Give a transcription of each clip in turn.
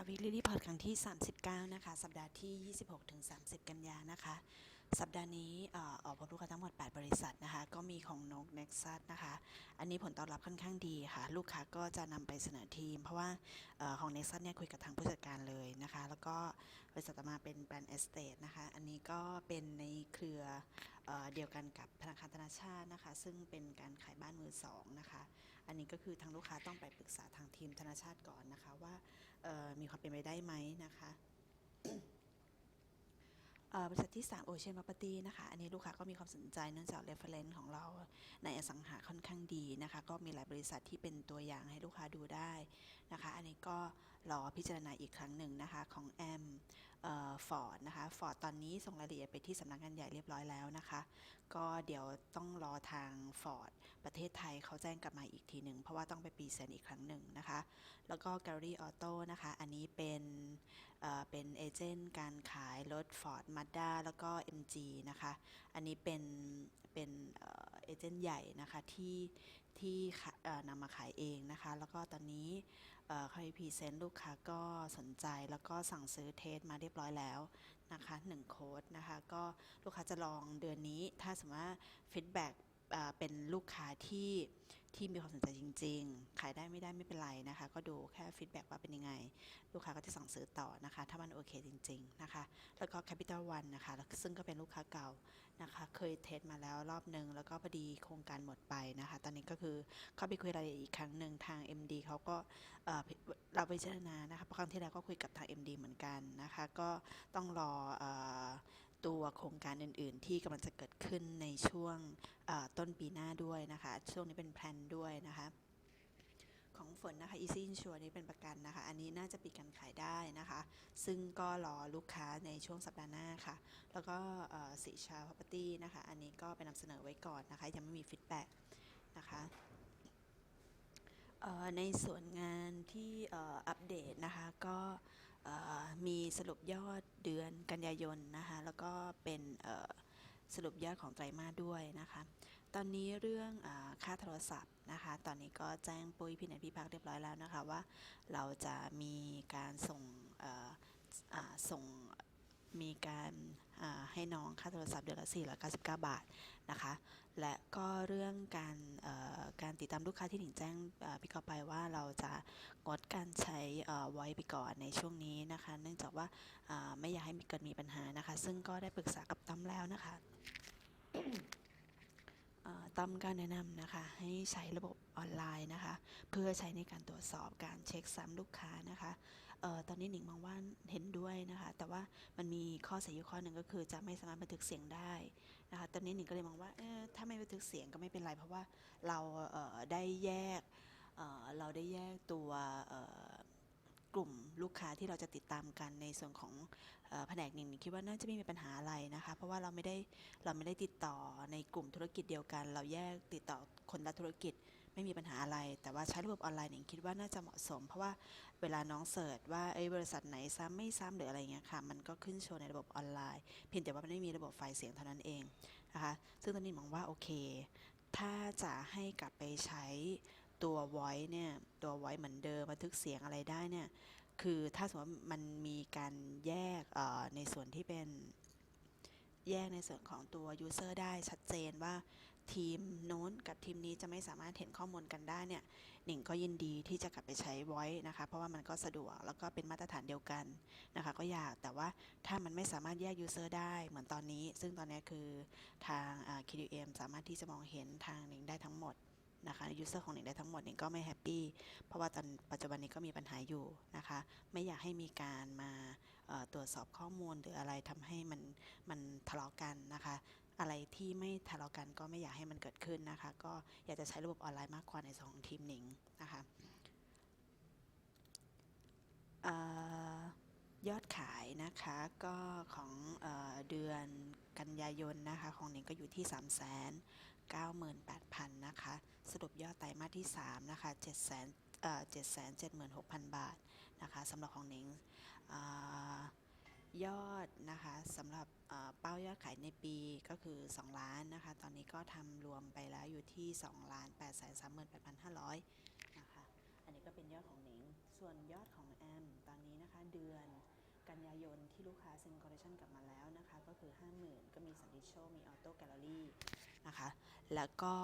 ะวิลลี่รีพอร์ตครั้งที่ 39 นะคะ สัปดาห์ที่ 26 ถึง 30 กันยานะคะ สัปดาห์นี้ออออกผลลูกค้าทั้งหมด 8 บริษัทนะคะ ก็มีของนก Nexus นะคะ อันนี้ผลตอบรับค่อนข้างดีค่ะ ลูกค้าก็จะนำไปเสนอทีม เพราะว่าออของ Nexus เนี่ยคุยกับทางผู้จัดการเลยนะคะ แล้วก็บริษัทมาเป็นแบรนด์ Estate นะคะ อันนี้ก็เป็นในเครือเออเดียวกันกับธนาคารธนาชาตินะคะ ซึ่งเป็นการขายบ้านมือสองนะคะ อันนี้ก็คือทางลูกค้าต้องไปปรึกษาทางทีมธนาชาติก่อนนะคะว่า มีความเป็นไปได้ไหมนะคะบริษัทที่ 3 Ocean Property นะคะ อันนี้ลูกค้าก็มีความสนใจเนื่องจาก reference ของเราในอสังหาค่อนข้างดีนะคะ ก็มีหลายบริษัทที่เป็นตัวอย่างให้ลูกค้าดูได้ นะคะ อันนี้ก็รอพิจารณาอีกครั้งหนึ่งนะคะของแอมฟอร์ดนะคะฟอร์ดตอนนี้ส่งรายละเอียดไปที่สำนักงานใหญ่เรียบร้อยแล้วนะคะ ก็เดี๋ยวต้องรอทางฟอร์ดประเทศไทยเขาแจ้งกลับมาอีกทีหนึ่งเพราะว่าต้องไปปีเซนอีกครั้งหนึ่งนะคะ แล้วก็ Gallery Auto นะคะ อันนี้เป็นเเป็นเอเจนต์การขายรถ Ford Mazda แล้วก็ MG นะคะ อันนี้เป็นเป็นเเอเจนต์ใหญ่นะคะที่ที่นำมาขายเองนะคะ แล้วก็ตอนนี้เอ่อเขาพรีเซนต์ลูกค้าก็สนใจแล้วก็สั่งซื้อเทสมาเรียบร้อยแล้วนะคะ1โค้ดนะคะ ก็ลูกค้าจะลองเดือนนี้ถ้าสมมติว่าฟีดแบ็ก เป็นลูกค้าที่ที่มีความสนใจจริง ๆ ขายได้ไม่ได้ไม่เป็นไรนะคะ ก็ดูแค่ฟีดแบ็กว่าเป็นยังไง ลูกค้าก็จะสั่งซื้อต่อนะคะ ถ้ามันโอเคจริง ๆ นะคะ แล้วก็ Capital One นะคะ ซึ่งก็เป็นลูกค้าเก่านะคะ เคยเทสมาแล้วรอบหนึ่งแล้วก็พอดีโครงการหมดไปนะคะ ตอนนี้ก็คือเข้าไปคุยรายละเอียดอีกครั้งหนึ่งทาง MD เขาก็เราไปพิจรณานะคะ เพราะครั้งที่แล้วก็คุยกับทาง MD เหมือนกันนะคะ ก็ต้องรออ โครงการอื่น ๆ ที่กำลังจะเกิดขึ้นในช่วงต้นปีหน้าด้วยนะคะ ช่วงนี้เป็นแพลนด้วยนะคะของฝนนะคะ Easy Insure นี่เป็นประกันนะคะ อันนี้น่าจะปิดการขายได้นะคะ ซึ่งก็รอลูกค้าในช่วงสัปดาห์หน้าค่ะ แล้วก็สีชา property นะคะ อันนี้ก็ไปนำเสนอไว้ก่อนนะคะ ยังไม่มีฟีดแบ็กนะคะในส่วนงานที่อัปเดตนะคะ ก็ มีสรุปยอดเดือนกันยายนนะคะ แล้วก็เป็นสรุปยอดของไตรมาสด้วยนะคะ ตอนนี้เรื่องอค่าโทรศัพท์นะคะ ตอนนี้ก็แจ้งปุ้ยพี่เนพี่พักเรียบร้อยแล้วนะคะว่าเราจะมีการส่งส่งมีการา ให้น้องค่าโทรศัพท์เดือนละ499 บาทนะคะ และก็เรื่องการการติดตามลูกค้าที่หนิงแจ้งพี่กอไปว่าเราจะงดการใช้ไว้ไปก่อนในช่วงนี้นะคะ เนื่องจากว่าอ่าไม่อยากให้มีเกิดมีปัญหานะคะ ซึ่งก็ได้ปรึกษากับตั้มแล้วนะคะ ตั้มก็แนะนำนะคะ ให้ใช้ระบบออนไลน์นะคะ เพื่อใช้ในการตรวจสอบการเช็คซ้ำลูกค้านะคะออตอนนี้หนิงมองว่าเห็นด้วยนะคะ แต่ว่ามันมีข้อเสียอยู่ข้อหนึ่งก็คือจะไม่สามารถบันทึกเสียงได้นะคะ ตอนนี้หนิงก็เลยมองว่าเอ๊ะถ้าไม่บันทึกเสียงก็ไม่เป็นไร เพราะว่าเราเออได้แยกเออเราได้แยกตัวเอ่อ กลุ่มลูกค้าที่เราจะติดตามกันในส่วนของแผนกหนึ่งคิดว่าน่าจะไม่มีปัญหาอะไรนะคะ เพราะว่าเราไม่ได้เราไม่ได้ติดต่อในกลุ่มธุรกิจเดียวกัน เราแยกติดต่อคนละธุรกิจไม่มีปัญหาอะไร แต่ว่าใช้ระบบออนไลน์หนิงคิดว่าน่าจะเหมาะสม เพราะว่าเวลาน้องเสิร์ชว่าไอ้บริษัทไหนซ้ำไม่ซ้ำหรืออะไรเงี้ยค่ะ มันก็ขึ้นโชว์ในระบบออนไลน์ เพียงแต่ว่ามันไม่มีระบบไฟล์เสียงเท่านั้นเองนะคะ ซึ่งตอนนี้มองว่าโอเค ถ้าจะให้กลับไปใช้ ตัว voice เนี่ยตัว voice เหมือนเดิมบันทึกเสียงอะไรได้เนี่ยคือถ้าสมมติว่ามันมีการแยกในส่วนที่เป็นแยกในส่วนของตัว user ได้ชัดเจนว่าทีมโน้นกับทีมนี้จะไม่สามารถเห็นข้อมูลกันได้เนี่ยหนิงก็ยินดีที่จะกลับไปใช้ voice นะคะเพราะว่ามันก็สะดวกแล้วก็เป็นมาตรฐานเดียวกันนะคะก็อยากแต่ว่าถ้ามันไม่สามารถแยก user ได้เหมือนตอนนี้ ซึ่งตอนนี้คือทางอ่า QDM สามารถที่จะมองเห็นทางหนิงได้ทั้งหมด นะคะ user ของหนิงได้ทั้งหมดหนิงก็ไม่แฮปปี้เพราะว่าตอนปัจจุบันนี้ก็มีปัญหาอยู่นะคะ ไม่อยากให้มีการมาตรวจสอบข้อมูลหรืออะไรทำให้มันมันทะเลาะกันนะคะอะไรที่ไม่ทะเลาะกันก็ไม่อยากให้มันเกิดขึ้นนะคะ ก็อยากจะใช้ระบบออนไลน์มากกว่าในสองทีมหนิงนะคะออยอดขายนะคะก็ของเออเดือนกันยายนนะคะของหนิงก็อยู่ที่3 9 8 0 0 0 นะคะ สรุปยอดไตรมาสที่ 3 นะคะ7 0 0 0เอ่อ776,000 บาทนะคะสำหรับของหนิงยอดนะคะสำหรับเอ่อเป้ายอดขายในปีก็คือ 2 ล้านนะคะ ตอนนี้ก็ทำรวมไปแล้วอยู่ที่ 2 ล้าน8 3 8 5 0 0 นะคะ อันนี้ก็เป็นยอดของหนิง ส่วนยอดของแอมายนที่ลูกค้าเซ็นคอร์เรชันกลับมาแล้วนะคะ ก็คือ 50,000 ก็มีสันติโชมีออโต้แกลเลอรี่นะคะ แล้วก็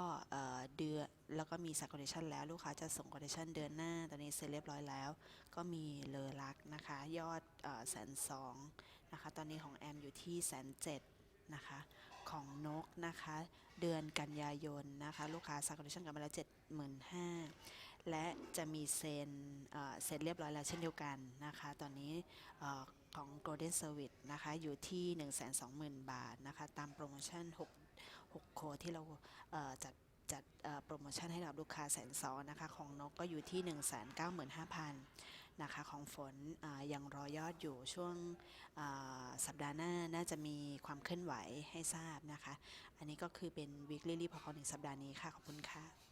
เดือนแล้วก็มีสักคอร์เรชันแล้วลูกค้าจะส่งคอร์เรชันเดือนหน้า ตอนนี้เสร็จเรียบร้อยแล้ว ก็มีเลอลักนะคะ ยอดแสนสองนะคะ ตอนนี้ของแอมอยู่ที่แสนเจ็ดนะคะของนกนะคะเดือนกันยายนนะคะลูกค้าสักคอร์เรชันกลับมาแล้ว75,000 และจะมีเซ็นเซ็นเรียบร้อยแล้วเช่นเดียวกันนะคะตอนนี้เของ Golden Service นะคะ อยู่ที่ 120,000 บาทนะคะ ตามโปรโมชั่น 6 6 โคที่เราเจัดจัดโปรโมชั่นให้กับลูกค้าแสนสองนะคะ ของนกก็อยู่ที่ 195,000นะคะของฝนยังรอยอดอยู่ช่วงสัปดาห์หน้าน่าจะมีความเคลื่อนไหวให้ทราบนะคะ อันนี้ก็คือเป็น weekly report ของสัปดาห์นี้ค่ะ ขอบคุณค่ะ